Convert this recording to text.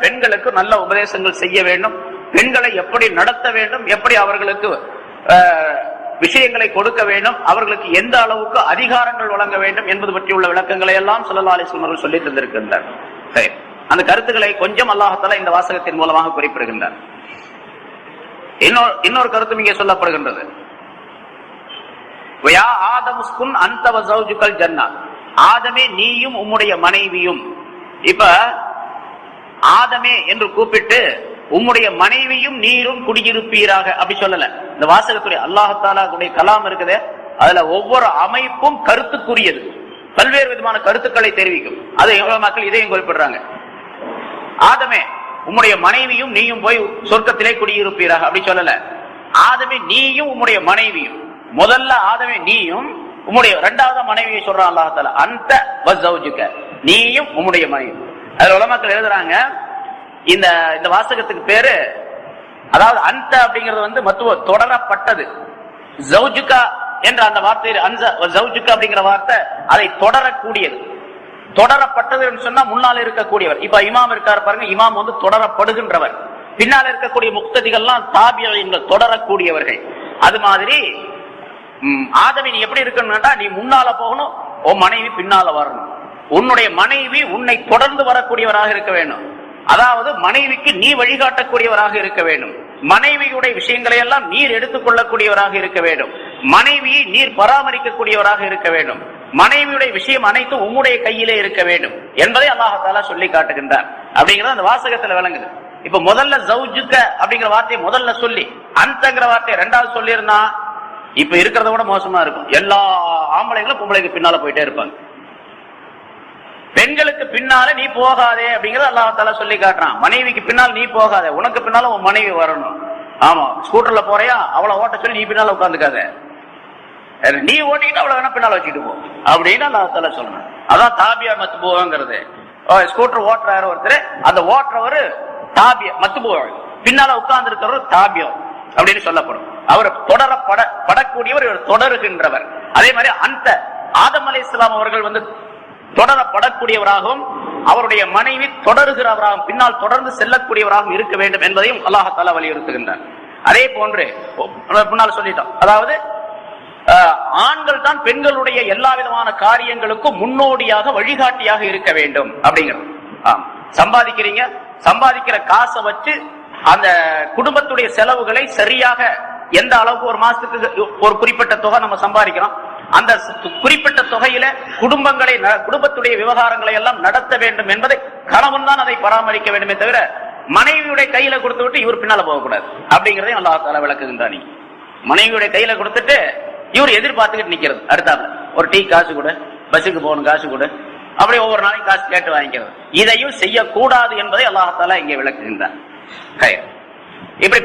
பெண்களுக்கு நல்ல உபதேசங்கள் செய்ய வேண்டும் பெண்களை எப்படி நடத்த வேண்டும் எப்படி அவர்களுக்கு விஷயங்களை கொடுக்க வேண்டும் அவர்களுக்கு எந்த அளவுக்கு அதிகாரங்கள் வழங்க வேண்டும் என்பது பற்றியுள்ள விளக்கங்களை எல்லாம் சொல்லலா அலிஸ்லம் அவர்கள் சொல்லி தந்திருக்கின்றார். சரி. அந்த கருத்துக்களை கொஞ்சம் அல்லாஹத்தால இந்த வாசகத்தின் மூலமாக குறிப்பிடுகின்றார். இன்னொரு இன்னொரு கருத்தும் இங்கே சொல்லப்படுகின்றது. அந்த ஜன்னா. ஆதமே நீயும் உம்முடைய மனைவியும். இப்ப ஆதமே என்று கூப்பிட்டு உம்முடைய மனைவியும் நீரும் குடியிருப்பீராக அப்படி சொல்லல. இந்த வாசகத்துடைய அல்லாஹாலாவுடைய கலாம் இருக்குது. அதுல ஒவ்வொரு அமைப்பும் கருத்துக்குரியது. பல்வேறு விதமான கருத்துக்களை தெரிவிக்கும். அதை எவ்வளவு மக்கள் இதையும் குறிப்பிடுறாங்க. ஆதமே உம்முடைய மனைவியும் நீயும் போய் சொர்க்கத்திலே குடியிருப்பீராக அப்படி சொல்லல. ஆதமே நீயும் உம்முடைய மனைவியும். முதல்ல ஆதமே நீயும் உம்முடைய இரண்டாவது மனைவியை சொல்றான் அல்லாஹால அந்த நீயும் உம்முடைய மனைவி. அதுல உலமாக்கள் எழுதுறாங்க. இந்த இந்த வாசகத்துக்கு பேரு அதாவது அந்த அப்படிங்கிறது வந்து மத்துவ தொடரப்பட்டது. ஜவுஜுகா என்ற அந்த வார்த்தை அன்ச ஜவுஜுகா அப்படிங்கிற வார்த்தை அதை தொடரக்கூடியது. தொடரப்பட்டது சொன்னா முன்னால் இருக்கக்கூடியவர். இப்ப இமாம் இருக்கார் பாருங்க இமாம் வந்து தொடரப்படுகின்றவர். பின்னால் இருக்கக்கூடிய முக்ததிகள்லாம் தாபியங்கள் தொடரக்கூடியவர்கள். அது மாதிரி ஆதவி நீ எப்படி இருக்கணும்னா நீ முன்னால போகணும் உன் மனைவி பின்னால வரணும். உன்னுடைய மனைவி உன்னை தொடர்ந்து வரக்கூடியவராக இருக்க வேண்டும். அதாவது மனைவிக்கு நீ வழிகாட்டக்கூடியவராக இருக்க வேண்டும். மனைவியுடைய விஷயங்களை எல்லாம் நீர் எடுத்துக்கொள்ளக்கூடியவராக இருக்க வேண்டும். மனைவியை நீர் பராமரிக்கக்கூடியவராக இருக்க வேண்டும். மனைவியுடைய விஷயம் அனைத்தும் உம்முடைய கையிலே இருக்க வேண்டும் என்பதை அல்லாஹாலா சொல்லி காட்டுகின்றார். அப்படிங்கிறது அந்த வாசகத்துல விளங்குது. இப்ப முதல்ல ஜவுஜுக்க அப்படிங்கிற வார்த்தையை முதல்ல சொல்லி அந்தங்கிற வார்த்தையை ரெண்டாவது சொல்லியிருந்தா இப்ப இருக்கிறத விட மோசமா இருக்கும். எல்லா ஆம்பளைங்களும் பொம்பளைக்கு பின்னால போயிட்டே இருப்பாங்க. பெண்களுக்கு பின்னால நீ போகாதே அப்படிங்கறத அல்லாஹால சொல்லி காட்டுறான். மனைவிக்கு பின்னால் நீ போகாத. உனக்கு பின்னால உன் மனைவி வரணும். ஆமா ஸ்கூட்டர்ல போறியா? அவளை ஓட்ட சொல்லி நீ பின்னால உட்காந்துக்காத நீ ஓட்டிக்கிட்டு அவளை வேணா பின்னால வச்சுட்டு போ. அப்படின்னு அல்லாஹால சொல்லணும் அதான் தாபியா மத்து போவாங்கிறது ஸ்கூட்டர் ஓட்டுறாரு ஒருத்தர். அந்த ஓட்டுறவரு தாபிய மத்து போவாங்க பின்னால உட்கார்ந்து இருக்கிறவர் தாபியம் அப்படின்னு சொல்லப்படும். அவர் பட படக்கூடியவர் இவர் தொடருகின்றவர். அதே மாதிரி அந்த ஆதம் அலி இஸ்லாம் அவர்கள் வந்து தொடரப்படக்கூடியவராகவும் அவருடைய மனைவி தொடருகிறவராகவும் பின்னால் தொடர்ந்து செல்லக்கூடியவராகவும் இருக்க வேண்டும் என்பதையும் அல்லாஹால வலியுறுத்துகின்றார் அதே போன்று முன்னால் சொல்லிட்டோம். அதாவது ஆண்கள் தான் பெண்களுடைய எல்லா விதமான காரியங்களுக்கும் முன்னோடியாக வழிகாட்டியாக இருக்க வேண்டும் அப்படிங்கிறது. ஆம். சம்பாதிக்கிறீங்க சம்பாதிக்கிற காசை வச்சு அந்த குடும்பத்துடைய செலவுகளை சரியாக எந்த அளவுக்கு ஒரு மாசத்துக்கு ஒரு குறிப்பிட்ட தொகை நம்ம சம்பாதிக்கிறோம் அந்த குறிப்பிட்ட தொகையில குடும்பங்களை குடும்பத்துடைய விவகாரங்களை எல்லாம் நடத்த வேண்டும் என்பதை கணவன் தான் அதை பராமரிக்க வேண்டுமே தவிர மனைவியுடைய கையில கொடுத்து விட்டு இவர் பின்னால போகக்கூடாது. அப்படிங்கறதையும் அல்லா தால விளக்குகின்றான் மனைவியுடைய கையில கொடுத்துட்டு இவர் எதிர்பார்த்துக்கிட்டு நிக்கிறது. அடுத்தாப்புல ஒரு டீ காசு கூட பஸ்ஸுக்கு போகணும் காசு கூட. அப்படி ஒவ்வொரு நாளைக்கும் காசு கேட்டு வாங்கிக்கிறது. இதையும் செய்யக்கூடாது என்பதை அல்லாஹால இங்கே விளக்குகின்றார் இப்படி